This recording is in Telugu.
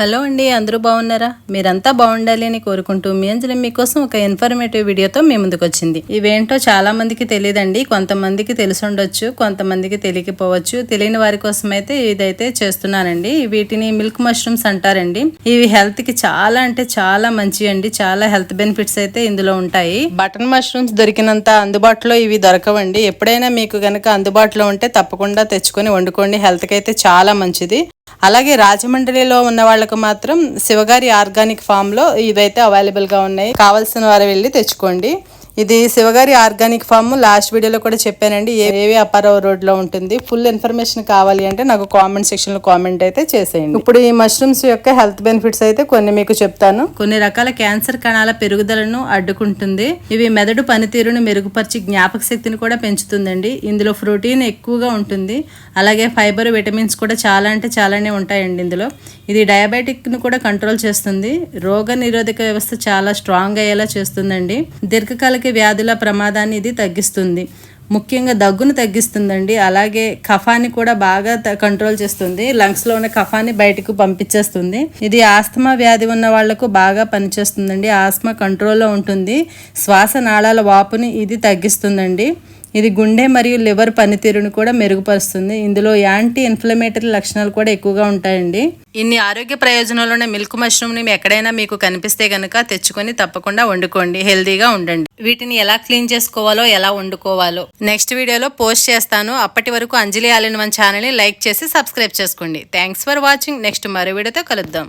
హలో అండి అందరూ బాగున్నారా? మీరంతా బాగుండాలి అని కోరుకుంటూ మీ అంజలి మీకోసం ఒక ఇన్ఫర్మేటివ్ వీడియోతో మీ ముందుకు వచ్చింది. ఇవేంటో చాలా మందికి తెలియదండి కొంతమందికి తెలిసి ఉండొచ్చు కొంతమందికి తెలియకపోవచ్చు. తెలియని వారి కోసం అయితే ఇదైతే చేస్తున్నానండి. వీటిని మిల్క్ మష్రూమ్స్ అంటారండి. ఇవి హెల్త్కి చాలా అంటే చాలా మంచి అండి. చాలా హెల్త్ బెనిఫిట్స్ అయితే ఇందులో ఉంటాయి. బటన్ మష్రూమ్స్ దొరికినంత అందుబాటులో ఇవి దొరకవండి. ఎప్పుడైనా మీకు గనక అందుబాటులో ఉంటే తప్పకుండా తెచ్చుకొని వండుకోండి. హెల్త్కి అయితే చాలా మంచిది. అలాగే రాజమండ్రిలో ఉన్న వాళ్ళకు మాత్రం శివగారి ఆర్గానిక్ ఫామ్లో ఇవైతే అవైలబుల్గా ఉన్నాయి. కావాల్సిన వారు వెళ్ళి తెచ్చుకోండి. ఇది శివగారి ఆర్గానిక్ ఫామ్. లాస్ట్ వీడియోలో కూడా చెప్పానండి ఏ- ఏవి అప్పారావు రోడ్లో ఉంటుంది. ఫుల్ ఇన్ఫర్మేషన్ కావాలి అంటే నాకు కామెంట్ సెక్షన్లో కామెంట్ అయితే చేసేయండి. ఇప్పుడు ఈ మష్రూమ్స్ యొక్క హెల్త్ బెనిఫిట్స్ అయితే కొన్ని మీకు చెప్తాను. కొన్ని రకాల క్యాన్సర్ కణాల పెరుగుదలను అడ్డుకుంటుంది. ఇవి మెదడు పనితీరును మెరుగుపరిచి జ్ఞాపక శక్తిని కూడా పెంచుతుందండి. ఇందులో ప్రోటీన్ ఎక్కువగా ఉంటుంది. అలాగే ఫైబర్ విటమిన్స్ కూడా చాలా అంటే చాలానే ఉంటాయండి ఇందులో. ఇది డయాబెటిక్ను కూడా కంట్రోల్ చేస్తుంది. రోగ నిరోధక వ్యవస్థ చాలా స్ట్రాంగ్ అయ్యేలా చేస్తుందండి. దీర్ఘకాలిక వ్యాధుల ప్రమాదాన్ని ఇది తగ్గిస్తుంది. ముఖ్యంగా దగ్గును తగ్గిస్తుందండి. అలాగే కఫాన్ని కూడా బాగా త- కంట్రోల్ చేస్తుంది. లంగ్స్లో ఉన్న కఫాన్ని బయటకు పంపించేస్తుంది. ఇది ఆస్తమా వ్యాధి ఉన్న వాళ్ళకు బాగా పనిచేస్తుందండి. ఆస్తమా కంట్రోల్లో ఉంటుంది. శ్వాస నాళాల వాపుని ఇది తగ్గిస్తుందండి. ఇది గుండె మరియు లివర్ పనితీరును కూడా మెరుగుపరుస్తుంది. ఇందులో యాంటీ ఇన్ఫ్లమేటరీ లక్షణాలు కూడా ఎక్కువగా ఉంటాయండి. ఇన్ని ఆరోగ్య ప్రయోజనాలు ఉన్న మిల్క్ మష్రూమ్ని ఎక్కడైనా మీకు కనిపిస్తే కనుక తెచ్చుకొని తప్పకుండా వండుకోండి. హెల్తీగా ఉండండి. వీటిని ఎలా క్లీన్ చేసుకోవాలో ఎలా వండుకోవాలో నెక్స్ట్ వీడియోలో పోస్ట్ చేస్తాను. అప్పటి వరకు అంజలి ఆలిన్ వన్ ఛానల్ని లైక్ చేసి సబ్స్క్రైబ్ చేసుకోండి. Thanks for watching. నెక్స్ట్ మరో వీడియోతో కలుద్దాం.